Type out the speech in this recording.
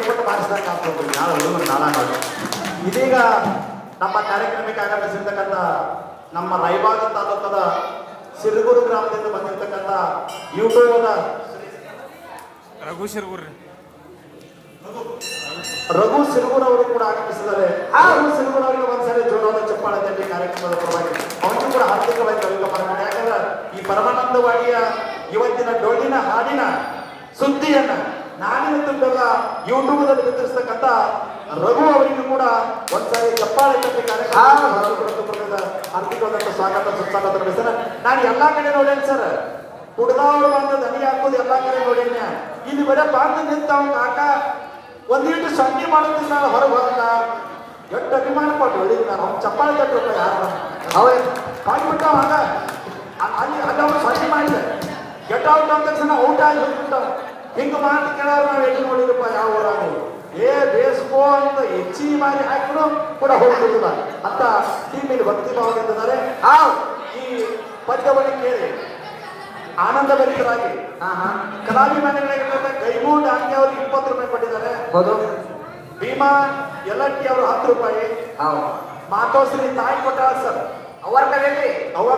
ಆಗ್ಬೋದು ನಾಳೆ ಹುಡುಗರು ನಾಳೆ ಮಾಡಿ ಇದೀಗ ನಮ್ಮ ಕಾರ್ಯಕ್ರಮಕ್ಕೆ ಆಗಮಿಸಿರ್ತಕ್ಕಂಥ ನಮ್ಮ ರಾಯಬಾಗ ತಾಲೂಕದ ಸಿರುಗೂರು ಗ್ರಾಮದಿಂದ ಬಂದಿರತಕ್ಕಂಥ ಯೂಟ್ಯೂಬ್ನ ರಘು ಸಿರುಗೂರು ರಘು ಸಿರುಗೂರ್ ಅವರು ಕೂಡ ಆಗಮಿಸಿದ್ದಾರೆ. ಆ ರಘು ಸಿರುಗೂರ್ ಅವರಿಗೆ ಒಂದ್ಸರಿ ಜೋಡೋದ ಚಪ್ಪಾಳೆ ತಟ್ಟಿ ಕಾರ್ಯಕ್ರಮದ ಪರವಾಗಿ ಅವನಿಗೂ ಕೂಡ ಆರ್ಥಿಕವಾಗಿ ವೆಲ್ಕಮ್ ಯಾಕಂದ್ರೆ ಈ ಪರಮಾನಂದವಾಡಿಯ ಇವತ್ತಿನ ಡೊಳ್ಳಿನ ಹಾಡಿನ ಸುದ್ದಿಯನ್ನ ನಾನಿನ ತುಂಡಲ್ಲ ಯೂಟ್ಯೂಬ್ದಲ್ಲಿ ಬಿತ್ತರಿಸ್ತಕ್ಕಂಥ ರಘು ಅವರಿಗೂ ಕೂಡ ಒಂದ್ಸಾರಿ ಚಪ್ಪಾಳೆ ಕಟ್ಟಿ ಕಾರ್ಯಕ್ರಮ ಹಾರ್ದಿಕವಾದಂತ ಸ್ವಾಗತ ಸುಸ್ವಾಗತ ನಡೆಸ್ತಾರೆ ನಾನು ಎಲ್ಲಾ ಕಡೆ ನೋಡೇನ್ ಸರ್. ಕುಡ್ದವ್ರು ಬಂದು ದನಿ ಹಾಕೋದು ಎಲ್ಲಾ ಕಡೆ ನೋಡೇನೆ ಇಲ್ಲಿ ಬರೀ ಬಂದು ನಿಂತ ಅವ್ನ ಕಾಕ ಒಂದಿಟ್ಟು ಮಾಡುತ್ತೆ ಸರ ಹೊರಗೆ ಹೋಗಲ್ಲ. ಎಷ್ಟು ಅಭಿಮಾನ ಕೊಟ್ಟು ಹೇಳಿದ್ ನಾನು. ಅವ್ನು ಚಪ್ಪಾಳೆ ತಟ್ಟಪ್ಪ ಯಾರು? ಅವೇ ಮಾಡ್ಬಿಟ್ಟ ಆಗ ಅ- ಅಲ್ಲಿ ಅಲ್ಲಿ ಅವ್ನು ಸೊನ್ನೆ ಮಾಡಿದೆ. ಗೆಟ್ ಔಟ್ ಅಂತ ಔಟ್ ಆಗಿ ಹೋಗ್ಬಿಟ್ಟ. ಹಿಂಗೆ ಮಾತು ಕೇಳೋರು ನಾವು ಎಲ್ಲಿ ನೋಡಿದಪ್ಪ ಯಾವ ಊರಾಗ ಏ ಬೇಸ್ಕೋ ಅಂತ ಹೆಚ್ಚಿ ಮಾರಿ ಹಾಕಿದ್ರು ಕೂಡ ಹೋಗ್ಬಿಟ್ಟಿಲ್ಲ ಅಂತ ಟೀಮಿಗೆ ಭಕ್ತಿ ಭಾವದಿಂದಿದ್ದಾರೆ ಆ ಈ ಪದ್ಯವನ್ನು ಕೇಳಿ. ಆನಂದ ಭರಿತರಾಗಿ. ಹಾ ಮನೆಗಳಿಗೆ ಕೈಮೂಡ್ ಆಂಗಿ ಅವ್ರಿಗೆ ಇಪ್ಪತ್ತು ರೂಪಾಯಿ ಕೊಟ್ಟಿದ್ದಾರೆ. ಹೌದು. ಭೀಮಾ ಎಲ್ಲಟ್ಟಿ ಅವರು ಹತ್ತು ರೂಪಾಯಿ. ಮಾತೋಸ್ರಿ ಮಾತೋಶ್ರೀ ತಾಯಿ ಕೊಟ್ಟ ಸರ್. ಅವರ ಕಡೆಯಲ್ಲಿ ಅವ್ವ